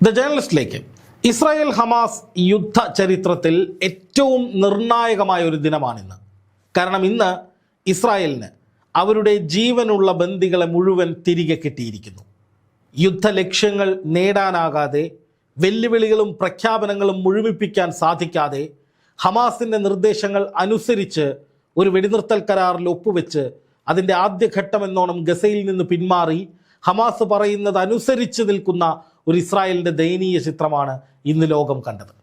The ജേർണലിസ്റ്റിലേക്ക് Israel Hamas യുദ്ധ ചരിത്രത്തിൽ ഏറ്റവും നിർണായകമായ ഒരു ദിനമാണിന്ന്. കാരണം ഇന്ന് ഇസ്രായേലിന് അവരുടെ ജീവനുള്ള ബന്ദികളെ മുഴുവൻ തിരികെ കിട്ടിയിരിക്കുന്നു. യുദ്ധ ലക്ഷ്യങ്ങൾ നേടാനാകാതെ വെല്ലുവിളികളും പ്രഖ്യാപനങ്ങളും മുഴുമിപ്പിക്കാൻ സാധിക്കാതെ ഹമാസിന്റെ നിർദ്ദേശങ്ങൾ അനുസരിച്ച് ഒരു വെടിനിർത്തൽ കരാറിൽ ഒപ്പുവെച്ച് അതിന്റെ ആദ്യഘട്ടം എന്നോണം ഗസയിൽ നിന്ന് പിന്മാറി ഹമാസ് പറയുന്നത് അനുസരിച്ച് നിൽക്കുന്ന ഒരു ഇസ്രായേലിന്റെ ദയനീയ ചിത്രമാണ് ഇന്ന് ലോകം കണ്ടത്.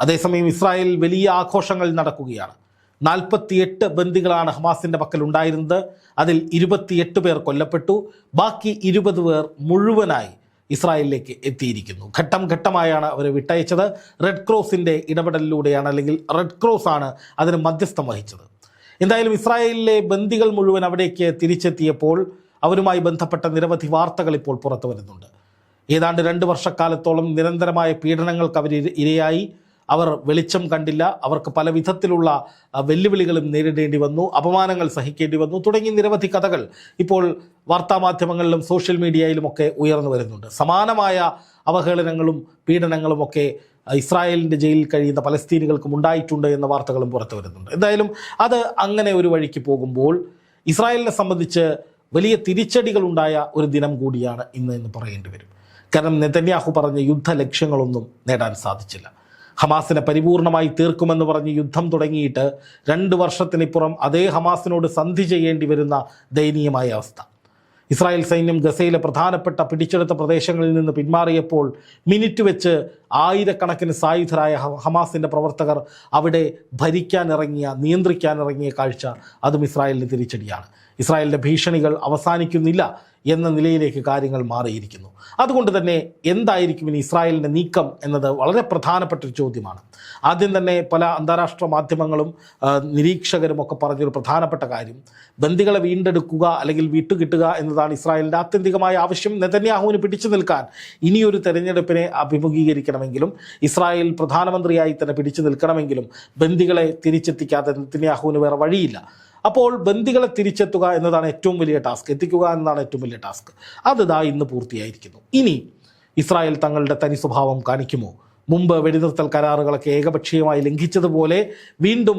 അതേസമയം ഇസ്രായേൽ വലിയ ആഘോഷങ്ങൾ നടക്കുകയാണ്. നാൽപ്പത്തിയെട്ട് ബന്ദികളാണ് ഹമാസിന്റെ പക്കൽ ഉണ്ടായിരുന്നത്. അതിൽ ഇരുപത്തിയെട്ട് പേർ കൊല്ലപ്പെട്ടു. ബാക്കി ഇരുപത് പേർ മുഴുവനായി ഇസ്രായേലിലേക്ക് എത്തിയിരിക്കുന്നു. ഘട്ടം ഘട്ടമായാണ് അവരെ വിട്ടയച്ചത്. റെഡ് ക്രോസിന്റെ ഇടപെടലിലൂടെയാണ് അല്ലെങ്കിൽ റെഡ് ക്രോസ് ആണ് അതിന് മധ്യസ്ഥം വഹിച്ചത്. എന്തായാലും ഇസ്രായേലിലെ ബന്ദികൾ മുഴുവൻ അവിടേക്ക് തിരിച്ചെത്തിയപ്പോൾ അവരുമായി ബന്ധപ്പെട്ട നിരവധി വാർത്തകൾ ഇപ്പോൾ പുറത്തു വരുന്നുണ്ട്. ഏതാണ്ട് രണ്ട് വർഷക്കാലത്തോളം നിരന്തരമായ പീഡനങ്ങൾക്ക് അവർ ഇരയായി. അവർ വെളിച്ചം കണ്ടില്ല. അവർക്ക് പല വിധത്തിലുള്ള വെല്ലുവിളികളും നേരിടേണ്ടി വന്നു. അപമാനങ്ങൾ സഹിക്കേണ്ടി വന്നു. തുടങ്ങി നിരവധി കഥകൾ ഇപ്പോൾ വാർത്താമാധ്യമങ്ങളിലും സോഷ്യൽ മീഡിയയിലുമൊക്കെ ഉയർന്നു വരുന്നുണ്ട്. സമാനമായ അവഹേളനങ്ങളും പീഡനങ്ങളും ഒക്കെ ഇസ്രായേലിന്റെ ജയിലിൽ കഴിയുന്ന പലസ്തീനികൾക്കും ഉണ്ടായിട്ടുണ്ട് എന്ന വാർത്തകളും പുറത്തു വരുന്നുണ്ട്. എന്തായാലും അത് അങ്ങനെ ഒരു വഴിക്ക് പോകുമ്പോൾ ഇസ്രായേലിനെ സംബന്ധിച്ച് വലിയ തിരിച്ചടികളുണ്ടായ ഒരു ദിനം കൂടിയാണ് ഇന്ന് എന്ന് പറയേണ്ടി വരും. കാരണം നെതന്യാഹു പറഞ്ഞ യുദ്ധ ലക്ഷ്യങ്ങളൊന്നും നേടാൻ സാധിച്ചില്ല. ഹമാസിനെ പരിപൂർണമായി തീർക്കുമെന്ന് പറഞ്ഞ് യുദ്ധം തുടങ്ങിയിട്ട് രണ്ട് വർഷത്തിനിപ്പുറം അതേ ഹമാസിനോട് സന്ധി ചെയ്യേണ്ടി വരുന്ന ദയനീയമായ അവസ്ഥ. ഇസ്രായേൽ സൈന്യം ഗസയിലെ പ്രധാനപ്പെട്ട പിടിച്ചെടുത്ത പ്രദേശങ്ങളിൽ നിന്ന് പിന്മാറിയപ്പോൾ മിനിറ്റ് വെച്ച് ആയിരക്കണക്കിന് സായുധരായ ഹമാസിന്റെ പ്രവർത്തകർ അവിടെ ഭരിക്കാനിറങ്ങിയ നിയന്ത്രിക്കാനിറങ്ങിയ കാഴ്ച അതും ഇസ്രായേലിന് തിരിച്ചടിയാണ്. ഇസ്രായേലിന്റെ ഭീഷണികൾ അവസാനിക്കുന്നില്ല. എന്ന നിലയിലേക്ക് കാര്യങ്ങൾ മാറിയിരിക്കുന്നു. അതുകൊണ്ട് തന്നെ എന്തായിരിക്കും ഇനി ഇസ്രായേലിന്റെ നീക്കം എന്നത് വളരെ പ്രധാനപ്പെട്ട ഒരു ചോദ്യമാണ്. ആദ്യം തന്നെ പല അന്താരാഷ്ട്ര മാധ്യമങ്ങളും നിരീക്ഷകരും ഒക്കെ പറഞ്ഞൊരു പ്രധാനപ്പെട്ട കാര്യം. ബന്ദികളെ വീണ്ടെടുക്കുക അല്ലെങ്കിൽ വിട്ടുകിട്ടുക എന്നതാണ് ഇസ്രായേലിന്റെ ആത്യന്തികമായ ആവശ്യം. നെതന്യാഹുവിന് പിടിച്ചു നിൽക്കാൻ ഇനിയൊരു തെരഞ്ഞെടുപ്പിനെ അഭിമുഖീകരിക്കണമെങ്കിലും ഇസ്രായേൽ പ്രധാനമന്ത്രിയായി തന്നെ പിടിച്ചു നിൽക്കണമെങ്കിലും ബന്ദികളെ തിരിച്ചെത്തിക്കാതെ നെതന്യാഹുവിന് വേറെ വഴിയില്ല. അപ്പോൾ ബന്ദികളെ തിരിച്ചെത്തുക എന്നതാണ് ഏറ്റവും വലിയ ടാസ്ക് എത്തിക്കുക എന്നതാണ് ഏറ്റവും വലിയ ടാസ്ക്. അത് ദാ ഇന്ന് പൂർത്തിയായിരിക്കുന്നു. ഇനി ഇസ്രായേൽ തങ്ങളുടെ തനി സ്വഭാവം കാണിക്കുമോ? മുമ്പ് വെടിനിർത്തൽ കരാറുകളൊക്കെ ഏകപക്ഷീയമായി ലംഘിച്ചതുപോലെ വീണ്ടും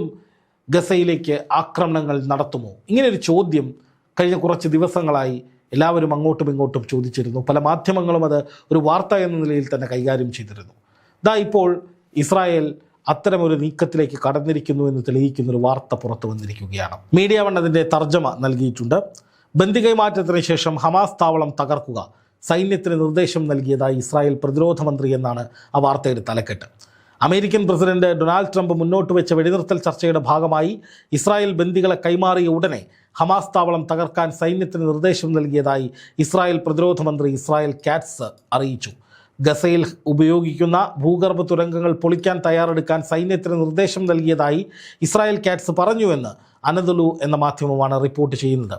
ഗസയിലേക്ക് ആക്രമണങ്ങൾ നടത്തുമോ? ഇങ്ങനെയൊരു ചോദ്യം കഴിഞ്ഞ കുറച്ച് ദിവസങ്ങളായി എല്ലാവരും അങ്ങോട്ടും ഇങ്ങോട്ടും ചോദിച്ചിരുന്നു. പല മാധ്യമങ്ങളും അത് ഒരു വാർത്ത എന്ന നിലയിൽ തന്നെ കൈകാര്യം ചെയ്തിരുന്നു. ദാ ഇപ്പോൾ ഇസ്രായേൽ അത്തരമൊരു നീക്കത്തിലേക്ക് കടന്നിരിക്കുന്നു എന്ന് തെളിയിക്കുന്ന ഒരു വാർത്ത പുറത്തു വന്നിരിക്കുകയാണ്. മീഡിയ വൺ അതിന്റെ തർജമ നൽകിയിട്ടുണ്ട്. ബന്ദി കൈമാറ്റത്തിന് ശേഷം ഹമാസ് താവളം തകർക്കുക സൈന്യത്തിന് നിർദ്ദേശം നൽകിയതായി ഇസ്രായേൽ പ്രതിരോധ മന്ത്രി എന്നാണ് ആ വാർത്തയുടെ തലക്കെട്ട്. അമേരിക്കൻ പ്രസിഡന്റ് ഡൊണാൾഡ് ട്രംപ് മുന്നോട്ട് വെച്ച വെടിനിർത്തൽ ചർച്ചയുടെ ഭാഗമായി ഇസ്രായേൽ ബന്ദികളെ കൈമാറിയ ഉടനെ ഹമാസ് താവളം തകർക്കാൻ സൈന്യത്തിന് നിർദ്ദേശം നൽകിയതായി ഇസ്രായേൽ പ്രതിരോധ മന്ത്രി ഇസ്രായേൽ കാറ്റ്സ് അറിയിച്ചു. ഗസയിൽ ഉപയോഗിക്കുന്ന ഭൂഗർഭ തുരങ്കങ്ങൾ പൊളിക്കാൻ തയ്യാറെടുക്കാൻ സൈന്യത്തിന് നിർദ്ദേശം നൽകിയതായി ഇസ്രായേൽ കാറ്റ്സ് പറഞ്ഞുവെന്ന് അനദലു എന്ന മാധ്യമമാണ് റിപ്പോർട്ട് ചെയ്യുന്നത്.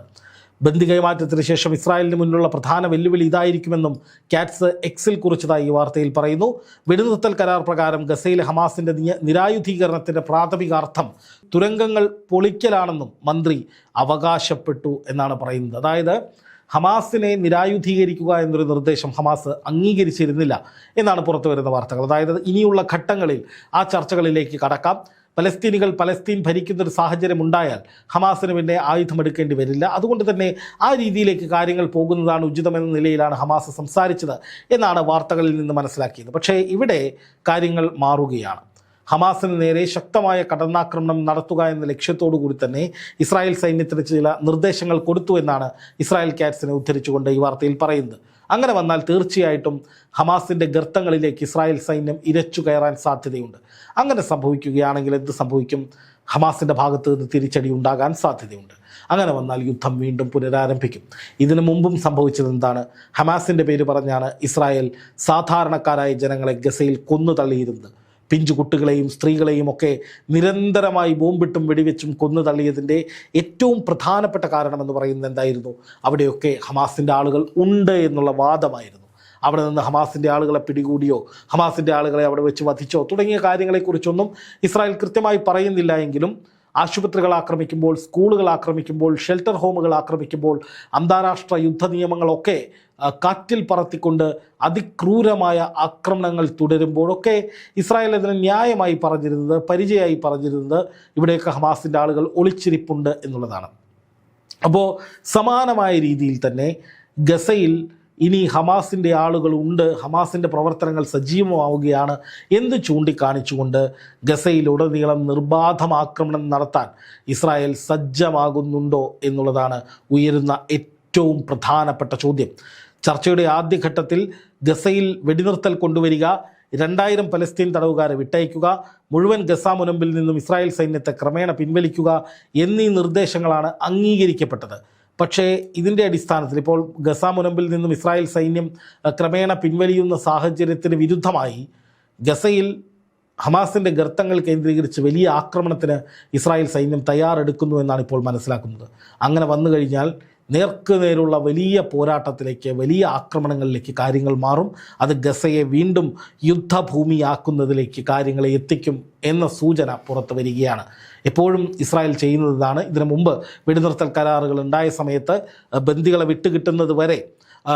ബന്ദി കൈമാറ്റത്തിന് ശേഷം ഇസ്രായേലിന് മുന്നിലുള്ള പ്രധാന വെല്ലുവിളി ഇതായിരിക്കുമെന്നും കാറ്റ്സ് എക്സിൽ കുറിച്ചതായി ഈ വാർത്തയിൽ പറയുന്നു. വെടിനിർത്തൽ കരാർ പ്രകാരം ഗസയിലെ ഹമാസിന്റെ നിരായുധീകരണത്തിന്റെ പ്രാഥമിക അർത്ഥം തുരങ്കങ്ങൾ പൊളിക്കലാണെന്നും മന്ത്രി അവകാശപ്പെട്ടു എന്നാണ് പറയുന്നത്. അതായത് ഹമാസിനെ നിരായുധീകരിക്കുക എന്നൊരു നിർദ്ദേശം ഹമാസ് അംഗീകരിച്ചിരുന്നില്ല എന്നാണ് പുറത്തു വരുന്ന വാർത്തകൾ. അതായത് ഇനിയുള്ള ഘട്ടങ്ങളിൽ ആ ചർച്ചകളിലേക്ക് കടക്കാം. പലസ്തീനികൾ പലസ്തീൻ ഭരിക്കുന്ന ഒരു സാഹചര്യം ഉണ്ടായാൽ ഹമാസിന് പിന്നെ ആയുധമെടുക്കേണ്ടി വരില്ല. അതുകൊണ്ട് തന്നെ ആ രീതിയിലേക്ക് കാര്യങ്ങൾ പോകുന്നതാണ് ഉചിതമെന്ന നിലയിലാണ് ഹമാസ് സംസാരിച്ചത് എന്നാണ് വാർത്തകളിൽ നിന്ന് മനസ്സിലാക്കിയത്. പക്ഷേ ഇവിടെ കാര്യങ്ങൾ മാറുകയാണ്. ഹമാസിന് നേരെ ശക്തമായ കടന്നാക്രമണം നടത്തുക എന്ന ലക്ഷ്യത്തോടു കൂടി തന്നെ ഇസ്രായേൽ സൈന്യത്തിന് ചില നിർദ്ദേശങ്ങൾ കൊടുത്തു എന്നാണ് ഇസ്രായേൽ ക്യാറ്റ്സിനെ ഉദ്ധരിച്ചുകൊണ്ട് ഈ വാർത്തയിൽ പറയുന്നത്. അങ്ങനെ വന്നാൽ തീർച്ചയായിട്ടും ഹമാസിന്റെ ഗർത്തങ്ങളിലേക്ക് ഇസ്രായേൽ സൈന്യം ഇരച്ചു കയറാൻ സാധ്യതയുണ്ട്. അങ്ങനെ സംഭവിക്കുകയാണെങ്കിൽ എന്ത് സംഭവിക്കും? ഹമാസിന്റെ ഭാഗത്ത് നിന്ന് തിരിച്ചടി ഉണ്ടാകാൻ സാധ്യതയുണ്ട്. അങ്ങനെ വന്നാൽ യുദ്ധം വീണ്ടും പുനരാരംഭിക്കും. ഇതിനു മുമ്പും സംഭവിച്ചത് എന്താണ്? ഹമാസിന്റെ പേര് പറഞ്ഞാണ് ഇസ്രായേൽ സാധാരണക്കാരായ ജനങ്ങളെ ഗസയിൽ കൊന്നു തള്ളിയിരുന്നത് പിഞ്ചു കുട്ടികളെയും സ്ത്രീകളെയും ഒക്കെ നിരന്തരമായി ബോംബിട്ടും വെടിവെച്ചും കൊന്നു തള്ളിയതിന്റെ ഏറ്റവും പ്രധാനപ്പെട്ട കാരണമെന്ന് പറയുന്നത് എന്തായിരുന്നു? അവിടെയൊക്കെ ഹമാസിന്റെ ആളുകൾ ഉണ്ട് എന്നുള്ള വാദമായിരുന്നു. അവിടെ നിന്ന് ഹമാസിന്റെ ആളുകളെ പിടികൂടിയോ ഹമാസിന്റെ ആളുകളെ അവിടെ വെച്ച് വധിച്ചോ തുടങ്ങിയ കാര്യങ്ങളെക്കുറിച്ചൊന്നും ഇസ്രായേൽ കൃത്യമായി പറയുന്നില്ല എങ്കിലും ആശുപത്രികൾ ആക്രമിക്കുമ്പോൾ സ്കൂളുകൾ ആക്രമിക്കുമ്പോൾ ഷെൽട്ടർ ഹോമുകൾ ആക്രമിക്കുമ്പോൾ അന്താരാഷ്ട്ര യുദ്ധ നിയമങ്ങളൊക്കെ കാറ്റിൽ പറത്തിക്കൊണ്ട് അതിക്രൂരമായ ആക്രമണങ്ങൾ തുടരുമ്പോഴൊക്കെ ഇസ്രായേൽ അതിന് ന്യായമായി പറഞ്ഞിരുന്നത് പരിചയമായി പറഞ്ഞിരുന്നത് ഇവിടെയൊക്കെ ഹമാസിന്റെ ആളുകൾ ഒളിച്ചിരിപ്പുണ്ട് എന്നുള്ളതാണ്. അപ്പോൾ സമാനമായ രീതിയിൽ തന്നെ ഗസയിൽ ഇനി ഹമാസിന്റെ ആളുകൾ ഉണ്ട് ഹമാസിന്റെ പ്രവർത്തനങ്ങൾ സജീവമാവുകയാണ് എന്ന് ചൂണ്ടിക്കാണിച്ചുകൊണ്ട് ഗസയിലുടനീളം നിർബാധം ആക്രമണം നടത്താൻ ഇസ്രായേൽ സജ്ജമാകുന്നുണ്ടോ എന്നുള്ളതാണ് ഉയരുന്ന ഏറ്റവും പ്രധാനപ്പെട്ട ചോദ്യം. ചർച്ചയുടെ ആദ്യഘട്ടത്തിൽ ഗസയിൽ വെടിനിർത്തൽ കൊണ്ടുവരിക രണ്ടായിരം പലസ്തീൻ തടവുകാരെ വിട്ടയക്കുക മുഴുവൻ ഗസ മുനമ്പിൽ നിന്നും ഇസ്രായേൽ സൈന്യത്തെ ക്രമേണ പിൻവലിക്കുക എന്നീ നിർദ്ദേശങ്ങളാണ് അംഗീകരിക്കപ്പെട്ടത്. പക്ഷേ ഇതിന്റെ അടിസ്ഥാനത്തിൽ ഇപ്പോൾ ഗസ മുനമ്പിൽ നിന്നും ഇസ്രായേൽ സൈന്യം ക്രമേണ പിൻവലിയുന്ന സാഹചര്യത്തിന് വിരുദ്ധമായി ഗസയിൽ ഹമാസിന്റെ ഗർത്തങ്ങൾ കേന്ദ്രീകരിച്ച് വലിയ ആക്രമണത്തിന് ഇസ്രായേൽ സൈന്യം തയ്യാറെടുക്കുന്നു എന്നാണ് ഇപ്പോൾ മനസ്സിലാക്കുന്നത്. അങ്ങനെ വന്നു കഴിഞ്ഞാൽ നേർക്ക് നേരുള്ള വലിയ പോരാട്ടത്തിലേക്ക് വലിയ ആക്രമണങ്ങളിലേക്ക് കാര്യങ്ങൾ മാറും. അത് ഗസയെ വീണ്ടും യുദ്ധഭൂമിയാക്കുന്നതിലേക്ക് കാര്യങ്ങളെ എത്തിക്കും എന്ന സൂചന പുറത്തു വരികയാണ്. എപ്പോഴും ഇസ്രായേൽ ചെയ്യുന്നതാണ്. ഇതിനു മുമ്പ് വെടിനിർത്തൽ കരാറുകൾ ഉണ്ടായ സമയത്ത് ബന്ദികളെ വിട്ടുകിട്ടുന്നത് വരെ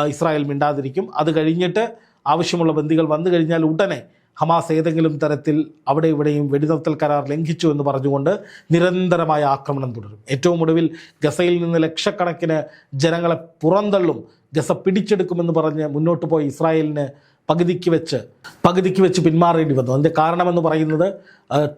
ഇസ്രായേൽ മിണ്ടാതിരിക്കും. അത് കഴിഞ്ഞിട്ട് ആവശ്യമുള്ള ബന്ദികൾ വന്നു കഴിഞ്ഞാൽ ഉടനെ ഹമാസ് ഏതെങ്കിലും തരത്തിൽ അവിടെ ഇവിടെയും വെടിനിർത്തൽ കരാർ ലംഘിച്ചു എന്ന് പറഞ്ഞുകൊണ്ട് നിരന്തരമായ ആക്രമണം തുടരും. ഏറ്റവും ഒടുവിൽ ഗസയിൽ നിന്ന് ലക്ഷക്കണക്കിന് ജനങ്ങളെ പുറന്തള്ളും ഗസ പിടിച്ചെടുക്കുമെന്ന് പറഞ്ഞ് മുന്നോട്ട് പോയി ഇസ്രായേലിന് പകുതിക്ക് വെച്ച് പകുതിക്ക് വെച്ച് പിന്മാറേണ്ടി വന്നു. അതിന്റെ കാരണമെന്ന് പറയുന്നത്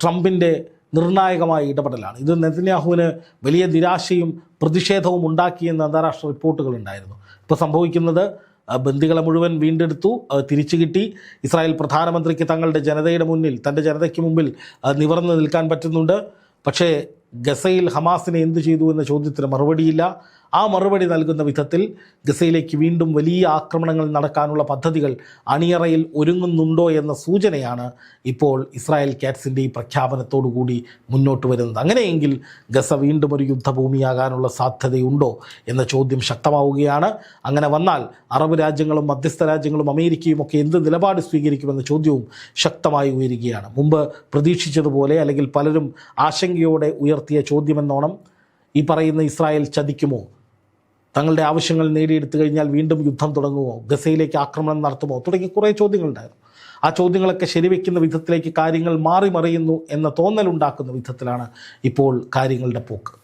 ട്രംപിന്റെ നിർണായകമായ ഇടപെടലാണ്. ഇത് നെതന്യാഹുവിന് വലിയ നിരാശയും പ്രതിഷേധവും ഉണ്ടാക്കിയെന്ന് അന്താരാഷ്ട്ര റിപ്പോർട്ടുകൾ ഉണ്ടായിരുന്നു. ഇപ്പോൾ സംഭവിക്കുന്നത് ബന്ദികളെ മുഴുവൻ വീണ്ടെടുത്തു തിരിച്ചു കിട്ടി. ഇസ്രായേൽ പ്രധാനമന്ത്രിക്ക് തങ്ങളുടെ ജനതയുടെ മുന്നിൽ തന്റെ ജനതയ്ക്ക് മുമ്പിൽ നിവർന്നു നിൽക്കാൻ പറ്റുന്നുണ്ട്. പക്ഷേ ഗസയിൽ ഹമാസിനെ എന്തു ചെയ്തു എന്ന ചോദ്യത്തിന് മറുപടിയില്ല. ആ മറുപടി നൽകുന്ന വിധത്തിൽ ഗസയിലേക്ക് വീണ്ടും വലിയ ആക്രമണങ്ങൾ നടക്കാനുള്ള പദ്ധതികൾ അണിയറയിൽ ഒരുങ്ങുന്നുണ്ടോ എന്ന സൂചനയാണ് ഇപ്പോൾ ഇസ്രായേൽ കാറ്റ്സിന്റെ ഈ പ്രഖ്യാപനത്തോടുകൂടി മുന്നോട്ട് വരുന്നത്. അങ്ങനെയെങ്കിൽ ഗസ വീണ്ടും ഒരു യുദ്ധഭൂമിയാകാനുള്ള സാധ്യതയുണ്ടോ എന്ന ചോദ്യം ശക്തമാവുകയാണ്. അങ്ങനെ വന്നാൽ അറബ് രാജ്യങ്ങളും മധ്യസ്ഥ രാജ്യങ്ങളും അമേരിക്കയും ഒക്കെ എന്ത് നിലപാട് സ്വീകരിക്കുമെന്ന ചോദ്യവും ശക്തമായി ഉയരുകയാണ്. മുമ്പ് പ്രതീക്ഷിച്ചതുപോലെ അല്ലെങ്കിൽ പലരും ആശങ്കയോടെ ഉയർത്തിയ ചോദ്യമെന്നോണം ഈ പറയുന്ന ഇസ്രായേൽ ചതിക്കുമോ? തങ്ങളുടെ ആവശ്യങ്ങൾ നേടിയെടുത്തു കഴിഞ്ഞാൽ വീണ്ടും യുദ്ധം തുടങ്ങുമോ? ഗസയിലേക്ക് ആക്രമണം നടത്തുമോ? തുടങ്ങിയ കുറേ ചോദ്യങ്ങളുണ്ടായിരുന്നു. ആ ചോദ്യങ്ങളൊക്കെ ശരിവെക്കുന്ന വിധത്തിലേക്ക് കാര്യങ്ങൾ മാറി മറിയുന്നു എന്ന തോന്നലുണ്ടാക്കുന്ന വിധത്തിലാണ് ഇപ്പോൾ കാര്യങ്ങളുടെ പോക്ക്.